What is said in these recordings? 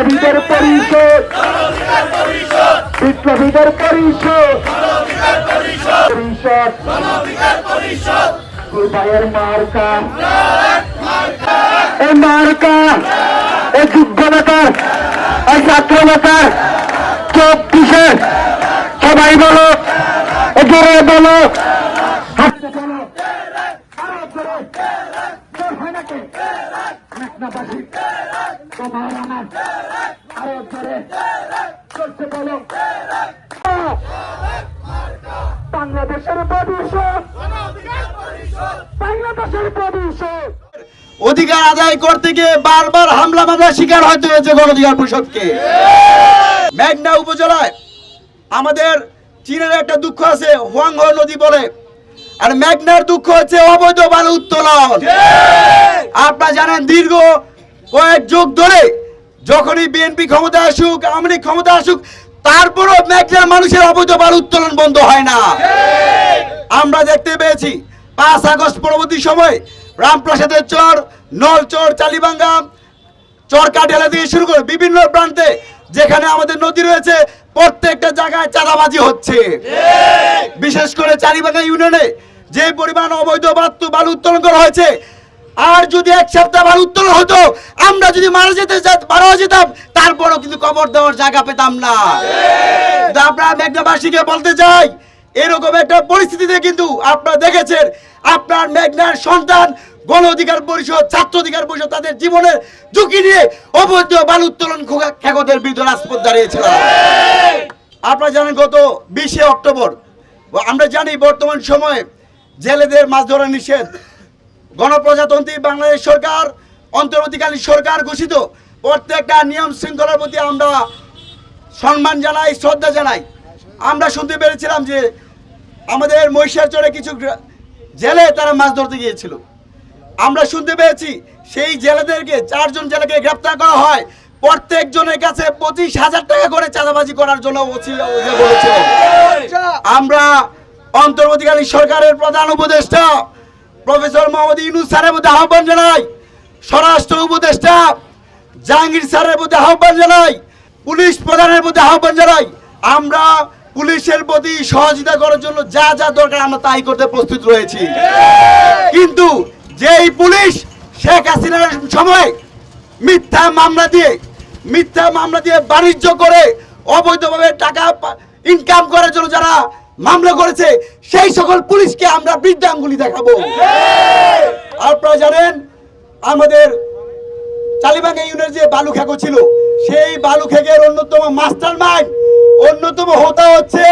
বিপ্লবীদের পরিষদ। বিপ্লবীদের পরিষদ। পরিষদ। মার্কা। এই মার্কা, এই যুদ্ধ নেতার এই ছাত্র নেতার চব্বিশে সবাই বলো জোরে বলো হাতে বলো আরও জোরে জোর হয় নাকি মেঘনাবাসী তোমার আমার আরও জোরে চলছে বলো বাংলাদেশের ভবিষ্যৎ বাংলাদেশের ভবিষ্যৎ অধিকার আদায় করতে গিয়ে বারবার হামলা মামলার শিকার হতে হয়েছে গণ অধিকার পরিষদকে। মেঘনা উপজেলায় আমাদের চীনের একটা দুঃখ আছে হোয়াংহ নদী বলে। আর মেঘনার দুঃখ হচ্ছে অবৈধ বালু উত্তোলন। আপনারা জানেন দীর্ঘ কয়েক যুগ ধরে যখনই বিএনপি ক্ষমতা আসুক, আওয়ামী ক্ষমতা আসুক, তারপরও মেঘনার মানুষের অবৈধ বালু উত্তোলন বন্ধ হয় না। আমরা দেখতে পেয়েছি, পাঁচ আগস্ট পরবর্তী সময় রামপ্রসাদের চর নলচর চালিবাঙ্গা চর কাটিয়ালা থেকে শুরু করে বিভিন্ন প্রান্তে যেখানে আমাদের নদী রয়েছে, প্রত্যেকটা জায়গায় চাঁদাবাজি হচ্ছে। বিশেষ করে চারিবাঙ্গা ইউনিয়নে যে পরিমাণ অবৈধ বালু উত্তোলন করা হয়েছে আর যদি এক সপ্তাহ বালু উত্তোলন হতো আমরা যদি মারা যেতে মারা যেতাম তারপরও কিন্তু কবর দেওয়ার জায়গা পেতাম না। আপনারা মেঘনাবাসীকে বলতে চাই এরকম একটা পরিস্থিতিতে কিন্তু আপনারা দেখেছেন আপনার মেঘনার সন্তান গণ অধিকার পরিষদ ছাত্র অধিকার পরিষদ তাদের জীবনের ঝুঁকি নিয়ে অবৈধ বাল উত্তোলন খেকোদের বিরুদ্ধে রাজপথ দাঁড়িয়েছিল। আপনারা জানেন গত বিশে অক্টোবর আমরা জানি বর্তমান সময়ে জেলেদের মাছ ধরা নিষেধ। গণপ্রজাতন্ত্রী বাংলাদেশ সরকার অন্তর্বর্তীকালীন সরকার ঘোষিত। প্রত্যেকটা নিয়ম শৃঙ্খলার প্রতি আমরা সম্মান জানাই শ্রদ্ধা জানাই। আমরা শুনতে পেরেছিলাম যে আমাদের মহিষাচরে কিছু জেলে তারা মাছ ধরতে গিয়েছিল। আমরা শুনতে পেয়েছি সেই জেলেদেরকে চারজন জেলেকে গ্রেপ্তার করা হয়। প্রত্যেক জনের কাছে পঁচিশ হাজার টাকা করে চাঁদাবাজি করার জন্য বলেছিলেন। আমরা অন্তর্বর্তীকালীন সরকারের প্রধান উপদেষ্টা প্রফেসর মোহাম্মদ ইউনুস স্যারের মধ্যে আহ্বান জানাই। স্বরাষ্ট্র উপদেষ্টা জাহাঙ্গীর স্যারের মধ্যে আহ্বান জানাই। পুলিশ প্রধানের মধ্যে আহ্বান জানাই। আমরা পুলিশের প্রতি সহযোগিতা করার জন্য যা যা দরকার আমরা তাই করতে প্রস্তুত রয়েছি। কিন্তু যেই পুলিশ শেখ হাসিনার সময় মিথ্যা মামলা দিয়ে, মিথ্যা মামলা দিয়ে বাণিজ্য করে অবৈধভাবে টাকা ইনকাম করার জন্য যারা মামলা করেছে সেই সকল পুলিশকে আমরা বৃদ্ধাঙ্গুলি দেখাবো। আপনারা জানেন আমাদের চালিবাঙ্গা ইউনিয়নের যে বালু খেকো ছিল সেই বালু খেকের অন্যতম মাস্টার মাইন্ড অন্যতম হোতা হচ্ছে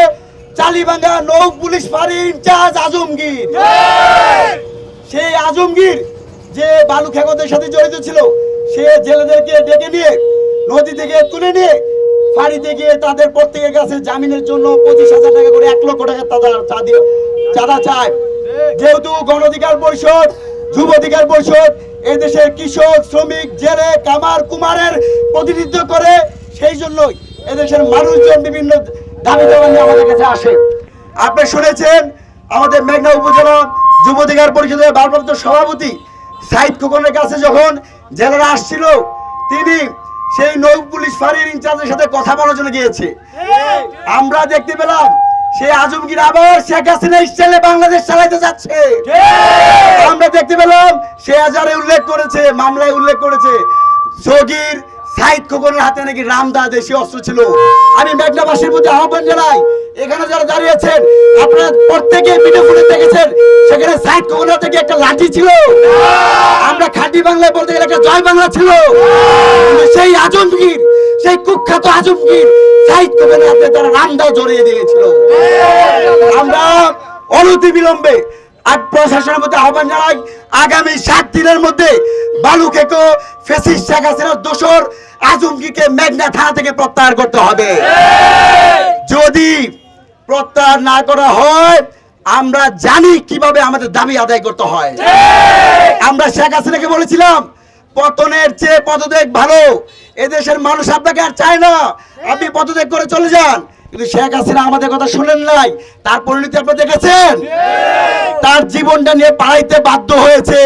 চালিবাঙ্গা নৌ পুলিশ ফাঁড়ির ইনচার্জ আজমগীর। সেই আজমগীর যে বালু খেকোদের সাথে জড়িত ছিল সে জেলেদেরকে ডেকে নিয়ে নদী থেকে তুলে নিয়ে ফাঁড়িতে গিয়ে তাদের প্রত্যেকের কাছে জামিনের জন্য পঁচিশ হাজার টাকা করে এক লক্ষ টাকা তাদের চাঁদা চায়। যেহেতু গণ অধিকার পরিষদ, যুব অধিকার পরিষদ, এদেশের কৃষক, শ্রমিক, জেলে কামার কুমারের প্রতিনিধিত্ব করে, সেই জন্যই এদেশের মানুষজন বিভিন্ন দাবি দাবা নিয়ে আমাদের কাছে আসে। আপনি শুনেছেন, আমাদের মেঘনা উপজেলা যুব অধিকার পরিষদের ভারপ্রাপ্ত সভাপতি সাইদ খোকনের কাছে যখন জেলারা আসছিল, তিনি সেই নৌ পুলিশ ফাঁড়ির ইনচার্জের সাথে কথা বলার জন্য গিয়েছে। আমরা দেখতে পেলাম সেই আজমগীর আবার শেখ হাসিনা স্টাইলে বাংলাদেশ চালাইতে যাচ্ছে। আমরা দেখতে পেলাম সে হাজারে উল্লেখ করেছে মামলায় উল্লেখ করেছে। সগির সাইদ খোকনের হাতে নাকি রামদা দেশি অস্ত্র ছিল। আমি মেঘনাবাসীর প্রতি আহ্বান জানাই এখানে যারা দাঁড়িয়েছেন আপনারা প্রত্যেকে ভিডিও দেখেছেন সেখানে সাইদ খোকনের হাতে কি একটা লাঠি ছিল? আমরা বাংলায় বলতে গেলে একটা জয় বাংলা ছিল। সেই আজমগীর সেই কুখ্যাত আজমগীর সাইদ খোকনের হাতে তারা রামদা জড়িয়ে দিয়েছিল। আমরা অনতি বিলম্বে আর প্রশাসনের মধ্যে আহ্বান জানাই আগামী সাত দিনের মধ্যে বালু খেকো ফেসিস শেখ হাসিনার দোসর আজমগীরকে মেঘনা থানা থেকে প্রত্যাহার করতে হবে। যদি প্রত্যাহার না করা হয় আমরা জানি কীভাবে আমাদের দাবি আদায় করতে হয়। আমরা শেখ হাসিনাকে বলেছিলাম পতনের চেয়ে পদত্যাগ ভালো। এদেশের মানুষ আপনাকে আর চায় না। আপনি পদত্যাগ করে চলে যান। কিন্তু শেখ হাসিনা আমাদের কথা শুনেন নাই। তার পরিণতি আপনারা দেখেছেন? তার জীবনটা নিয়ে পাড়াইতে বাধ্য হয়েছে।